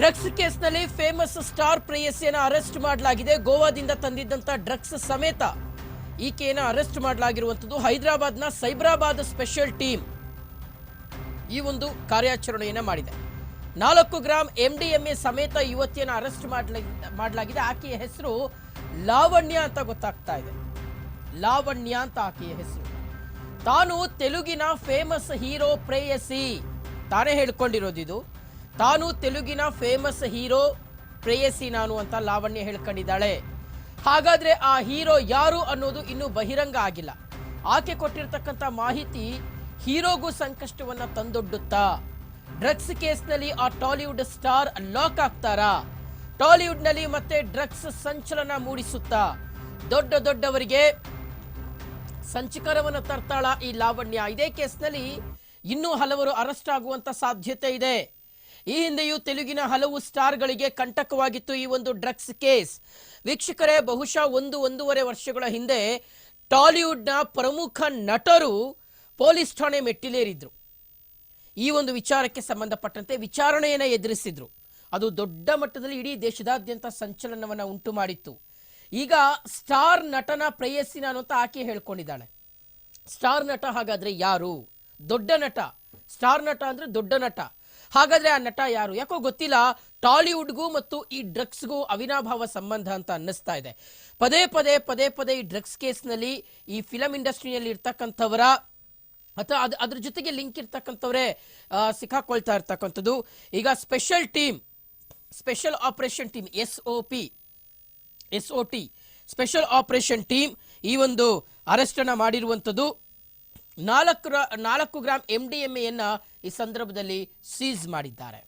Drugs ಕೇಸ್ನಲ್ಲಿ famous star ಪ್ರೇಯಸಿಯನ್ನು arrest ಮಾಡಲಾಗಿದೆ. ಗೋವಾದಿಂದ ತಂದಿದ್ದಂತ drugs ಸಮೇತ ಈಕೆಯನ್ನ ಅರೆಸ್ಟ್ ಮಾಡಲಾಗಿರುವಂಥದ್ದು ಹೈದರಾಬಾದ್ನ ಸೈಬ್ರಾಬಾದ್ ಸ್ಪೆಷಲ್ ಟೀಮ್. ಈ ಒಂದು ಕಾರ್ಯಾಚರಣೆಯನ್ನು ಮಾಡಿದೆ. ನಾಲ್ಕು ಗ್ರಾಂ ಎಂಡಿಎಂಎ ಸಮೇತ ಯುವತಿಯನ್ನು ಅರೆಸ್ಟ್ ಮಾಡಲಾಗಿದೆ. ಆಕೆಯ ಹೆಸರು ಲಾವಣ್ಯ ಅಂತ ಗೊತ್ತಾಗ್ತಾ ಇದೆ. ಲಾವಣ್ಯ ಅಂತ ಆಕೆಯ ಹೆಸರು. ತಾನು ತೆಲುಗಿನ ಫೇಮಸ್ ಹೀರೋ ಪ್ರೇಯಸಿ. ತಾನೇ ಹೇಳ್ಕೊಂಡಿರೋದಿದು. ತಾನು ತೆಲುಗಿನ ಫೇಮಸ್ ಹೀರೋ ಪ್ರೇಯಸಿ ನಾನು ಅಂತ ಲಾವಣ್ಯ ಹೇಳ್ಕೊಂಡಿದ್ದಾಳೆ. ಹಾಗಾದ್ರೆ ಆ ಹೀರೋ ಯಾರು ಅನ್ನೋದು ಇನ್ನೂ ಬಹಿರಂಗ ಆಗಿಲ್ಲ. ಆಕೆ ಕೊಟ್ಟಿರ್ತಕ್ಕಂಥ ಮಾಹಿತಿ ಹೀರೋಗೂ ಸಂಕಷ್ಟವನ್ನ ತಂದೊಡ್ಡುತ್ತಾ? ಡ್ರಗ್ಸ್ ಕೇಸ್ನಲ್ಲಿ ಆ ಟಾಲಿವುಡ್ ಸ್ಟಾರ್ ಲಾಕ್ ಆಗ್ತಾರಾ? ಟಾಲಿವುಡ್ನಲ್ಲಿ ಮತ್ತೆ ಡ್ರಗ್ಸ್ ಸಂಚಲನ ಮೂಡಿಸುತ್ತಾ? ದೊಡ್ಡ ದೊಡ್ಡವರಿಗೆ ಸಂಚಕರವನ್ನು ತರ್ತಾಳ ಈ ಲಾವಣ್ಯ? ಇದೇ ಕೇಸ್ನಲ್ಲಿ ಇನ್ನೂ ಹಲವರು ಅರೆಸ್ಟ್ ಆಗುವಂತ ಸಾಧ್ಯತೆ ಇದೆ. ಈ ಹಿಂದೆಯೂ ತೆಲುಗಿನ ಹಲವು ಸ್ಟಾರ್ಗಳಿಗೆ ಕಂಟಕವಾಗಿತ್ತು ಈ ಒಂದು ಡ್ರಗ್ಸ್ ಕೇಸ್. ವೀಕ್ಷಕರೇ, ಬಹುಶಃ ಒಂದು ಒಂದೂವರೆ ವರ್ಷಗಳ ಹಿಂದೆ ಟಾಲಿವುಡ್ನ ಪ್ರಮುಖ ನಟರು ಪೊಲೀಸ್ ಠಾಣೆ ಮೆಟ್ಟಿಲೇರಿದ್ರು. ಈ ಒಂದು ವಿಚಾರಕ್ಕೆ ಸಂಬಂಧಪಟ್ಟಂತೆ ವಿಚಾರಣೆಯನ್ನು ಎದುರಿಸಿದ್ರು. ಅದು ದೊಡ್ಡ ಮಟ್ಟದಲ್ಲಿ ಇಡೀ ದೇಶದಾದ್ಯಂತ ಸಂಚಲನವನ್ನು ಉಂಟು ಮಾಡಿತ್ತು. ಈಗ ಸ್ಟಾರ್ ನಟನ ಪ್ರೇಯಸ್ಸಿ ನಾನು ಅಂತ ಆಕೆ ಹೇಳ್ಕೊಂಡಿದ್ದಾಳೆ. ಸ್ಟಾರ್ ನಟ ಹಾಗಾದ್ರೆ ಯಾರು? ದೊಡ್ಡ ನಟ. ಸ್ಟಾರ್ ನಟ ಅಂದ್ರೆ ದೊಡ್ಡ ನಟ. ಹಾಗಾದ್ರೆ ಆ ನಟ ಯಾರು? ಯಾಕೋ ಗೊತ್ತಿಲ್ಲ, ಟಾಲಿವುಡ್ಗೂ ಮತ್ತು ಈ ಡ್ರಗ್ಸ್ಗೂ ಅವಿನಾಭಾವ ಸಂಬಂಧ ಅಂತ ಅನ್ನಿಸ್ತಾ ಇದೆ. ಪದೇ ಪದೇ ಪದೇ ಪದೇ ಈ ಡ್ರಗ್ಸ್ ಕೇಸ್ನಲ್ಲಿ ಈ ಫಿಲಂ ಇಂಡಸ್ಟ್ರಿಯಲ್ಲಿ ಇರ್ತಕ್ಕಂಥವರ ಅಥವಾ ಅದ್, ಅದ್ರ ಜೊತೆಗೆ ಲಿಂಕ್ ಇರ್ತಕ್ಕಂಥವ್ರೆ ಸಿಕ್ಕಾಕೊಳ್ತಾ ಇರ್ತಕ್ಕಂಥದ್ದು. ಈಗ special team, special operation team, S O P, S O T, special operation team ಈ ಒಂದು ಅರೆಸ್ಟ್ ಅನ್ನ ಮಾಡಿರುವಂಥದ್ದು. ನಾಲ್ಕು ನಾಲ್ಕು ಗ್ರಾಂ ಎಂ ಡಿ ಎಂ ಈ ಸಂದರ್ಭದಲ್ಲಿ ಸೀಜ್ ಮಾಡಿದ್ದಾರೆ.